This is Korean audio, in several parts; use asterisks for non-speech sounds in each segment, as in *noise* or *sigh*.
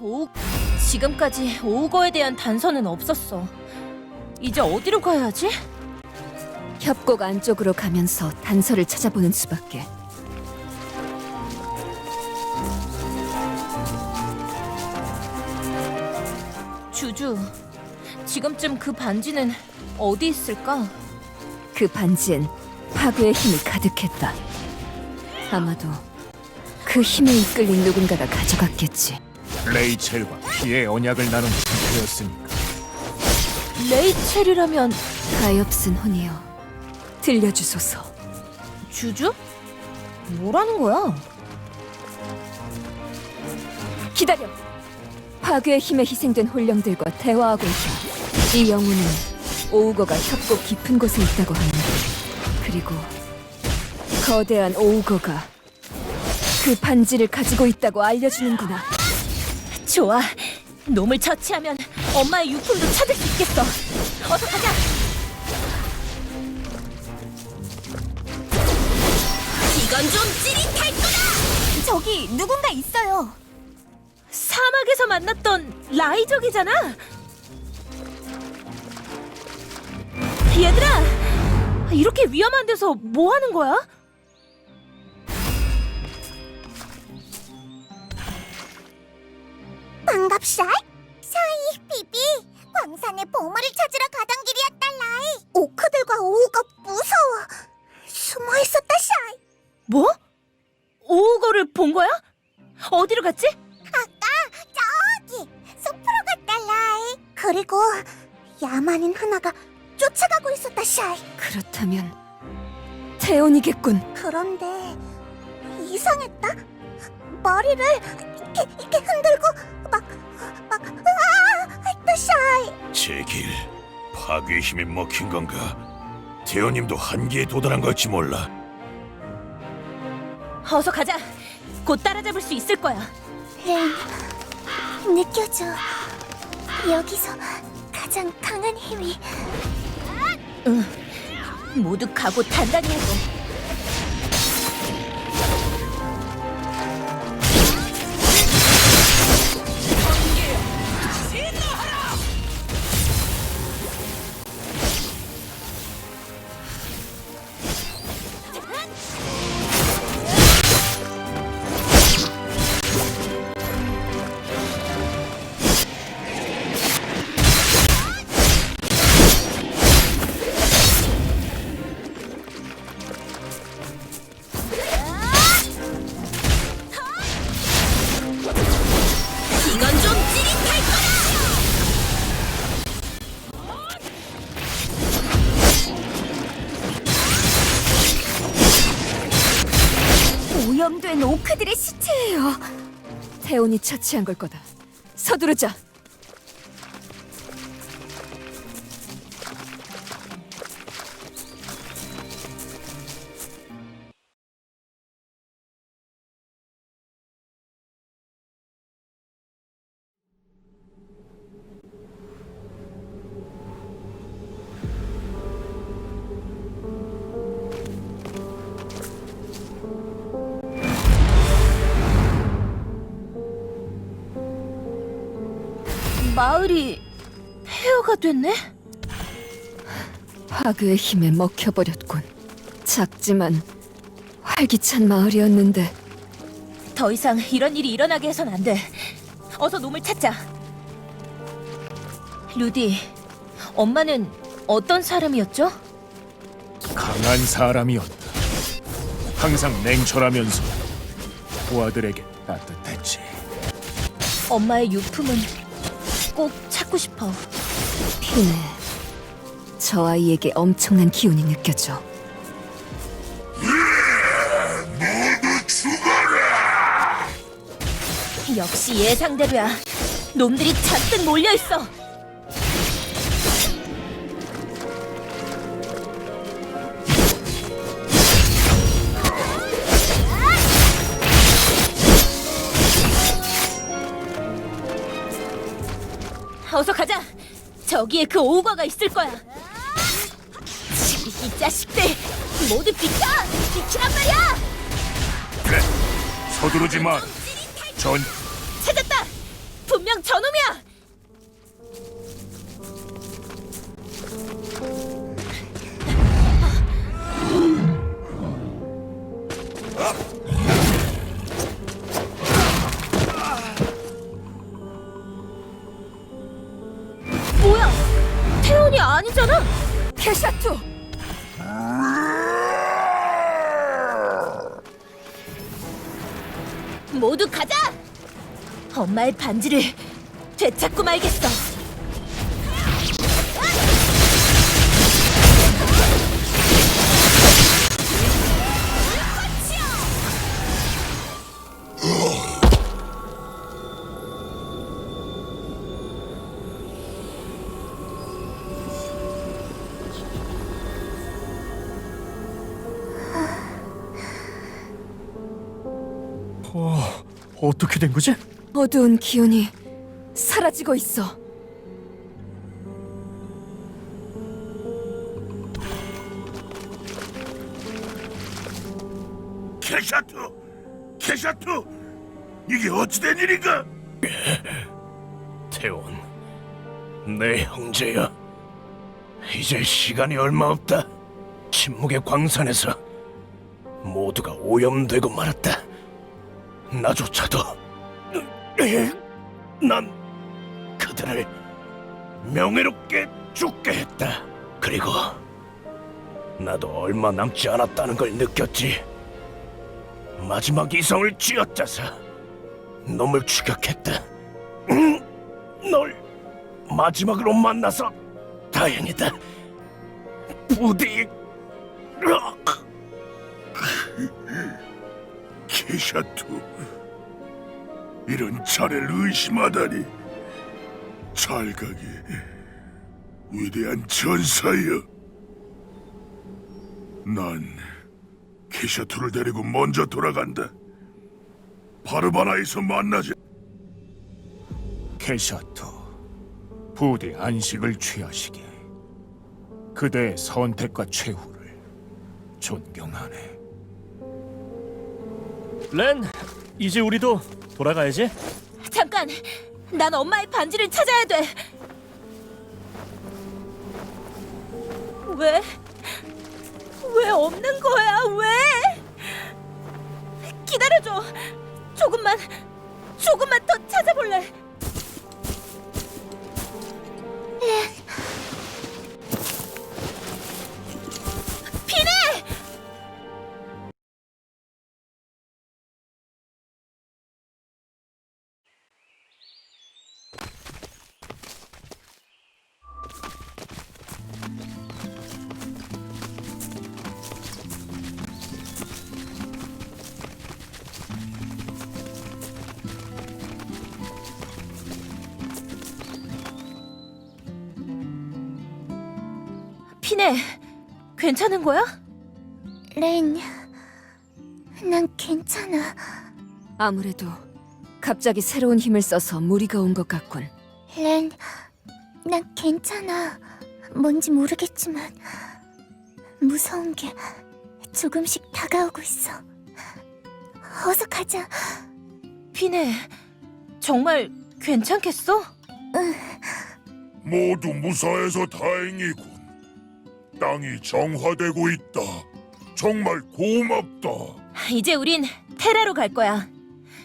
오 지금까지 오우거에 대한 단서는 없었어. 이제 어디로 가야 하지? 협곡 안쪽으로 가면서 단서를 찾아보는 수밖에. 주주, 지금쯤 그 반지는 어디 있을까? 그 반지엔 파괴의 힘이 가득했다. 아마도 그 힘에 이끌린 누군가가 가져갔겠지. 레이첼과 피의 언약을 나눈 상태였으니까 레이첼이라면 가엾은 혼이여, 들려주소서. 주주? 뭐라는 거야? 기다려. 파괴의 힘에 희생된 홀령들과 대화하고 있다. 이 영혼은 오우거가 협곡 깊은 곳에 있다고 하는데, 그리고 거대한 오우거가 그 반지를 가지고 있다고 알려주는구나. 좋아. 놈을 처치하면 엄마의 유품도 찾을 수 있겠어. 어서 가자. 이건 좀 찌릿할 거다. 저기 누군가 있어요. 사막에서 만났던 라이족이잖아. 얘들아, 이렇게 위험한 데서 뭐 하는 거야? 반갑샤이 샤이 비비 광산의 보물을 찾으러 가던 길이었달라이 오크들과 오우가 무서워 숨어 있었다 샤이 뭐? 오우거를 본 거야? 어디로 갔지? 저기 숲으로 갔달라이 그리고 야만인 하나가 쫓아가고 있었다 샤이 그렇다면 태온이겠군. 그런데 이상했다 머리를 이렇게, 이렇게 흔들고 샤이 제길 파괴의 힘에 먹힌 건가? 대원님도 한계에 도달한 걸지 몰라. 어서 가자. 곧 따라잡을 수 있을 거야. 레인, 느껴져. 여기서 가장 강한 힘이 모두 각오 단단히 하고. 오크들의 시체예요. 태온이 처치한 걸 거다. 서두르자. 마을이 폐허가 됐네. 화그의 힘에 먹혀버렸군. 작지만 활기찬 마을이었는데 더 이상 이런 일이 일어나게 해선 안 돼. 어서 놈을 찾자. 루디, 엄마는 어떤 사람이었죠? 강한 사람이었다. 항상 냉철하면서 부하들에게 따뜻했지. 엄마의 유품은 꼭 찾고 싶어. 피네. 저 아이에게 엄청난 기운이 느껴져. 역시 예상대로야. 놈들이 잔뜩 몰려 있어. 저기에 그 오우가가 있을 거야. 이 자식들 모두 비켜! 비키란 말이야! 그래, 서두르지 마. 전 엄마의 반지를 되찾고 말겠어. 어떻게 된 거지? 어두운 기운이 사라지고 있어. 캐샤투! 캐샤투! 이게 어찌된 일인가? 태원, 내 형제야. 이제 시간이 얼마 없다. 침묵의 광산에서 모두가 오염되고 말았다. 나조차도 *clears throat* 난 그들을 명예롭게 죽게 했다. 그리고 나도 얼마 남지 않았다는 걸 느꼈지. 마지막 이성을 쥐어짜서 놈을 추격했다. 음, *clears throat* 널 마지막으로 만나서 다행이다. 부디 케샤투 이런 자네를 의심하다니 잘 가게 위대한 전사여 난 케샤투를 데리고 먼저 돌아간다 바르바나에서 만나자 케샤토, 부디 안식을 취하시게. 그대의 선택과 최후를 존경하네. 렌, 이제 우리도 돌아가야지. 잠깐! 난 엄마의 반지를 찾아야 돼! 왜? 왜 없는 거야? 왜? 기다려줘! 조금만, 조금만 더 찾아볼래! 피네, 괜찮은 거야? 레인, 난 괜찮아. 아무래도 갑자기 새로운 힘을 써서 무리가 온 것 같군. 렌, 난 괜찮아. 뭔지 모르겠지만 무서운 게 조금씩 다가오고 있어. 어서 가자. 피네, 정말 괜찮겠어? 모두 무사해서 다행이군 땅이 정화되고 있다 정말 고맙다 이제 우린 테라로 갈 거야.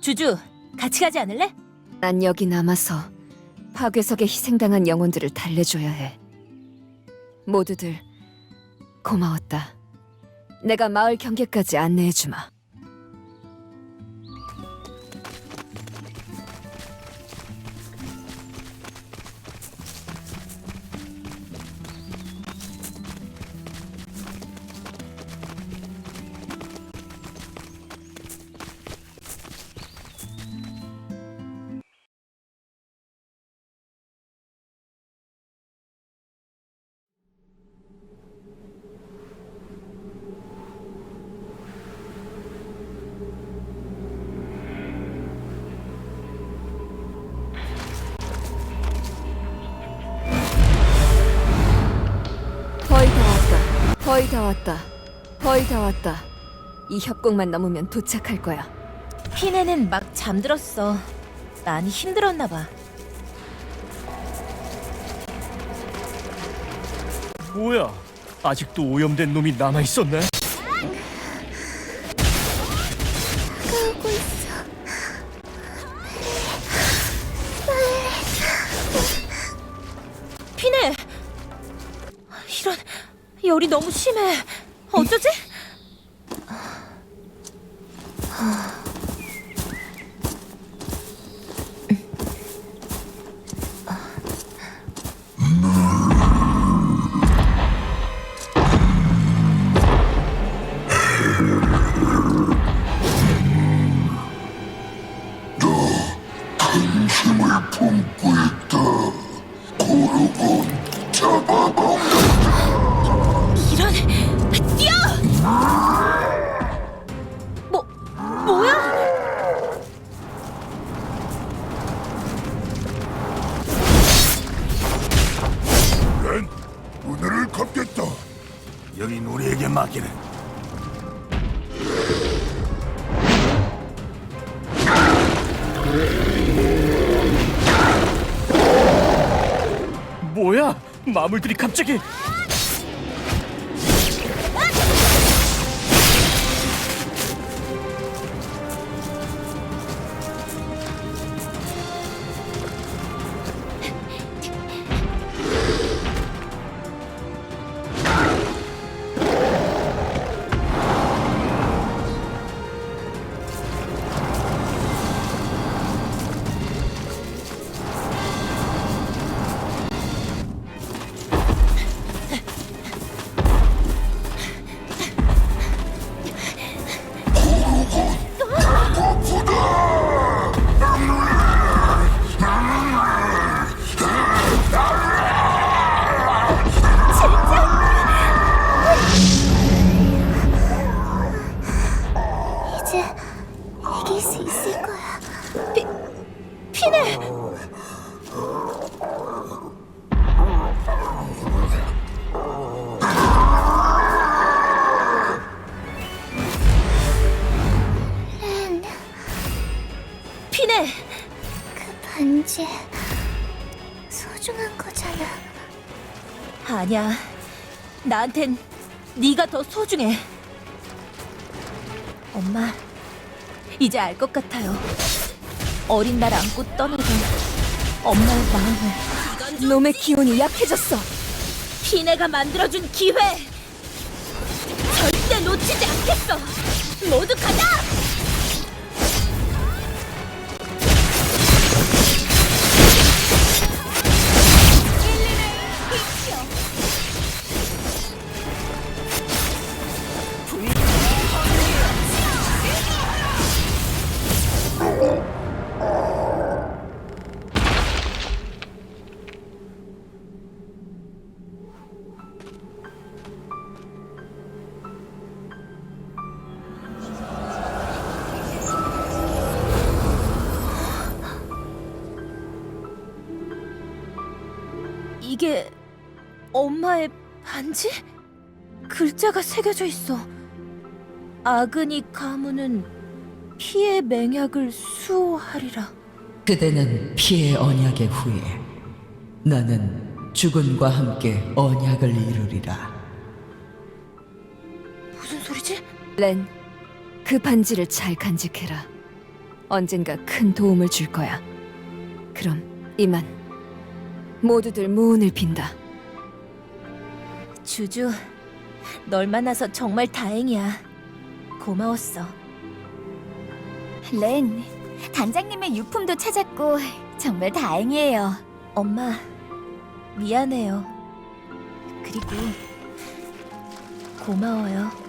주주, 같이 가지 않을래? 난 여기 남아서 파괴석에 희생당한 영혼들을 달래줘야 해. 모두들 고마웠다. 내가 마을 경계까지 안내해주마. 거의 다 왔다. 거의 다 왔다. 이 협곡만 넘으면 도착할 거야. 피네는 막 잠들었어. 많이 힘들었나 봐. 뭐야? 아직도 오염된 놈이 남아 있었네. 姫 맡기는. 뭐야? 마물들이 갑자기 아니야. 나한텐 네가 더 소중해. 엄마, 이제 알 것 같아요. 어린 날 안고 떠나던 엄마의 마음을 놈의 기운이 약해졌어. 피네가 만들어준 기회! 절대 놓치지 않겠어! 모두 가자! 이게 엄마의 반지? 글자가 새겨져 있어. 아그니 가문은 피의 맹약을 수호하리라. 그대는 피의 언약의 후에 나는 죽음과 함께 언약을 이루리라. 무슨 소리지? 렌, 그 반지를 잘 간직해라. 언젠가 큰 도움을 줄 거야. 그럼 이만 모두들 무운을 빈다. 주주, 널 만나서 정말 다행이야. 고마웠어. 렌, 단장님의 유품도 찾았고 정말 다행이에요. 엄마, 미안해요. 그리고 고마워요.